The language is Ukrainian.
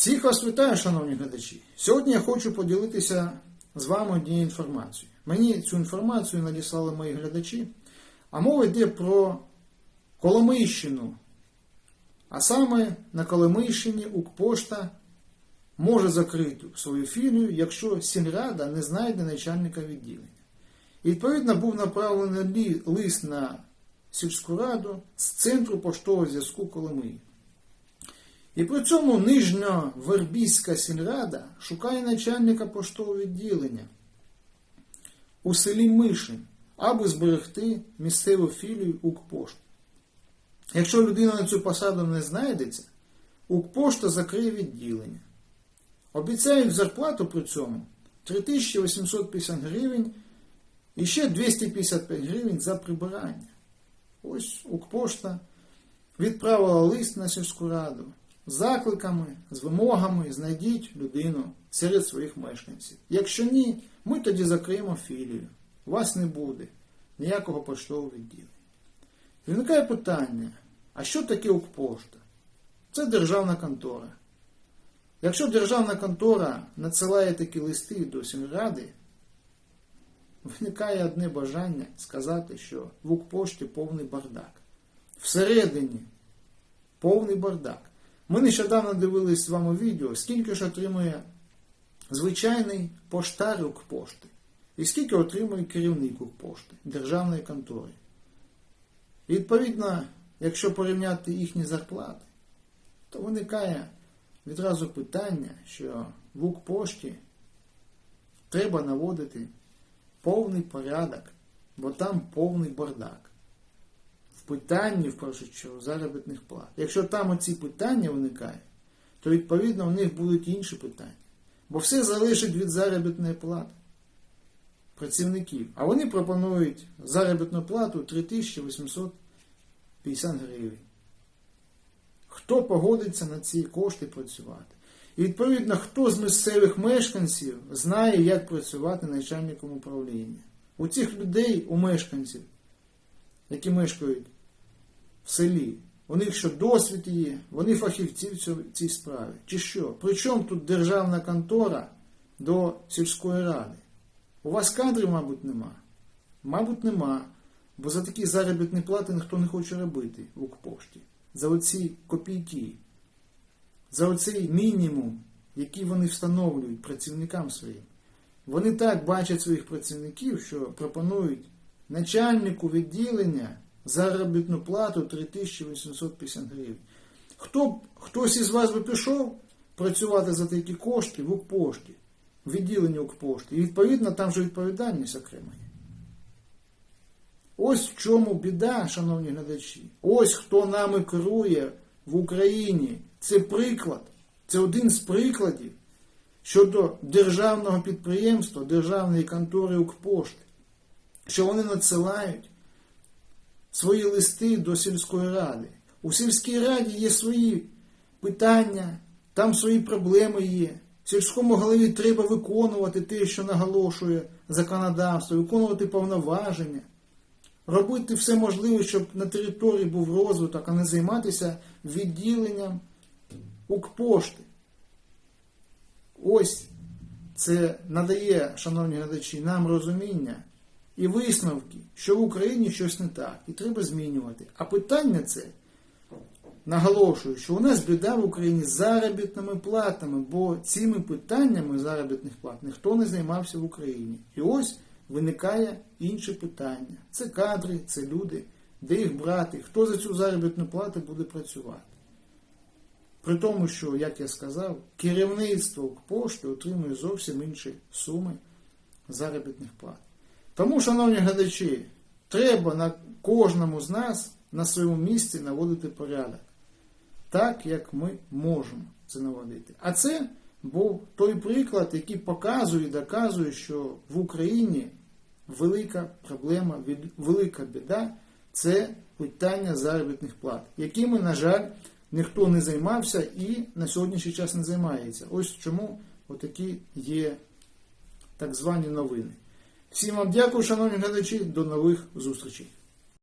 Всіх вас вітаю, шановні глядачі. Сьогодні я хочу поділитися з вами однією інформацією. Мені цю інформацію надіслали мої глядачі, а мова йде про Коломийщину. А саме на Коломийщині Укпошта може закрити свою філію, якщо сільрада не знайде начальника відділення. І відповідно був направлений лист на сільську раду з центру поштового зв'язку Коломиї. І при цьому Нижньовербійська сільрада шукає начальника поштового відділення у селі Мишин, аби зберегти місцеву філію Укпошти. Якщо людина на цю посаду не знайдеться, Укпошта закриє відділення. Обіцяють зарплату при цьому 3850 гривень і ще 255 гривень за прибирання. Ось Укпошта відправила лист на сільську раду з закликами, з вимогами знайдіть людину серед своїх мешканців. Якщо ні, ми тоді закриємо філію. Вас не буде ніякого поштового відділення. Виникає питання: а що таке Укпошта? Це державна контора. Якщо державна контора надсилає такі листи до сільради, виникає одне бажання сказати, що в Укпошті повний бардак. Всередині повний бардак. Ми нещодавно дивились з вами відео, скільки ж отримує звичайний поштар Укпошти. І скільки отримує керівник Укпошти, державної контори. І відповідно, якщо порівняти їхні зарплати, то виникає відразу питання, що в Укпошті треба наводити повний порядок, бо там повний бардак. Питанні, в першу чергу, заробітних плат. Якщо там оці питання виникають, то відповідно у них будуть інші питання. Бо все залежить від заробітної плати працівників. А вони пропонують заробітну плату 3850 гривень. Хто погодиться на ці кошти працювати? І відповідно, хто з місцевих мешканців знає, як працювати начальником управління? У цих людей, у мешканців, які мешкають в селі, у них що досвід є, вони фахівці в цій справі. Чи що? Причому тут державна контора до сільської ради? У вас кадрів, мабуть, нема. Мабуть, нема. Бо за такі заробітні плати ніхто не хоче робити в Укпошті. За оці копійки. За оцей мінімум, який вони встановлюють працівникам своїм. Вони так бачать своїх працівників, що пропонують начальнику відділення заробітну плату 3850 гривень. Хто, хтось із вас би пішов працювати за такі кошти в Укпошті, в відділенні Укпошти. І відповідно там же відповідальність окрема є. Ось в чому біда, шановні глядачі. Ось хто нами керує в Україні. Це приклад, це один з прикладів щодо державного підприємства, державної контори Укпошти, що вони надсилають свої листи до сільської ради. У сільській раді є свої питання, там свої проблеми є. Сільському голові треба виконувати те, що наголошує законодавство, виконувати повноваження, робити все можливе, щоб на території був розвиток, а не займатися відділенням Укпошти. Ось це надає, шановні глядачі, нам розуміння і висновки, що в Україні щось не так, і треба змінювати. А питання це наголошую, що у нас біда в Україні з заробітними платами, бо цими питаннями заробітних плат ніхто не займався в Україні. І ось виникає інше питання: це кадри, це люди, де їх брати, хто за цю заробітну плату буде працювати. При тому, що, як я сказав, керівництво пошти отримує зовсім інші суми заробітних плат. Тому, шановні глядачі, треба на кожному з нас на своєму місці наводити порядок, так як ми можемо це наводити. А це був той приклад, який показує і доказує, що в Україні велика проблема, велика біда це питання заробітних плат, якими, на жаль, ніхто не займався і на сьогоднішній час не займається. Ось чому отакі є так звані новини. Всім вам дякую, шановні глядачі, до нових зустрічей.